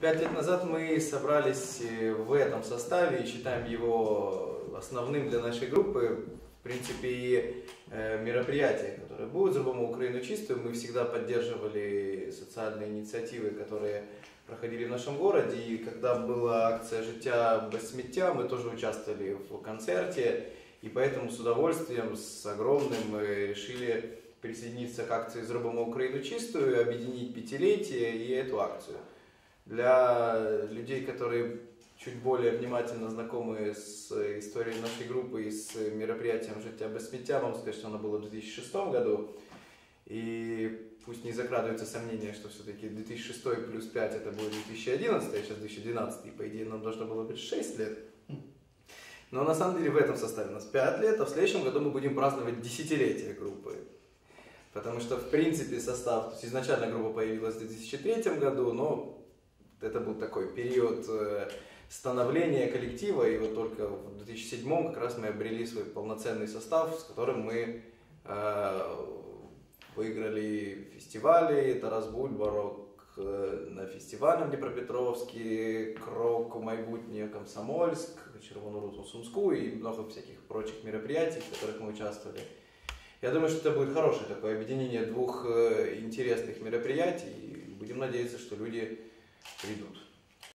Пять лет назад мы собрались э, в этом составе и считаем его основным для нашей группы. В принципе, и э, мероприятия, которые будут «Зробимо Украину чистую», мы всегда поддерживали социальные инициативы, которые проходили в нашем городе. И когда была акция «Життя без сміття», мы тоже участвовали в концерте. И поэтому с удовольствием, с огромным мы решили присоединиться к акции «Зробимо Украину чистую», объединить пятилетие и эту акцию. Для людей, которые чуть более внимательно знакомы с историей нашей группы и с мероприятием «Життя без сміття», вам сказать, что оно было в 2006 году. И пусть не закрадываются сомнения, что все-таки 2006 плюс 5 это будет 2011, а сейчас 2012, и по идее нам должно было быть 6 лет. Но на самом деле в этом составе у нас 5 лет, а в следующем году мы будем праздновать десятилетие группы. Потому что, в принципе, состав, то есть изначально группа появилась в 2003 году, но это был такой период э, становления коллектива, и вот только в 2007 как раз мы обрели свой полноценный состав, с которым мы э, выиграли фестивали, Тарас Бульба, рок э, на фестивале в Днепропетровске, Крок у Майбутнее, Комсомольск, Червону Руту Сумску и много всяких прочих мероприятий, в которых мы участвовали. Я думаю, что это будет хорошее такое объединение двух интересных мероприятий. Будем надеяться, что люди придут.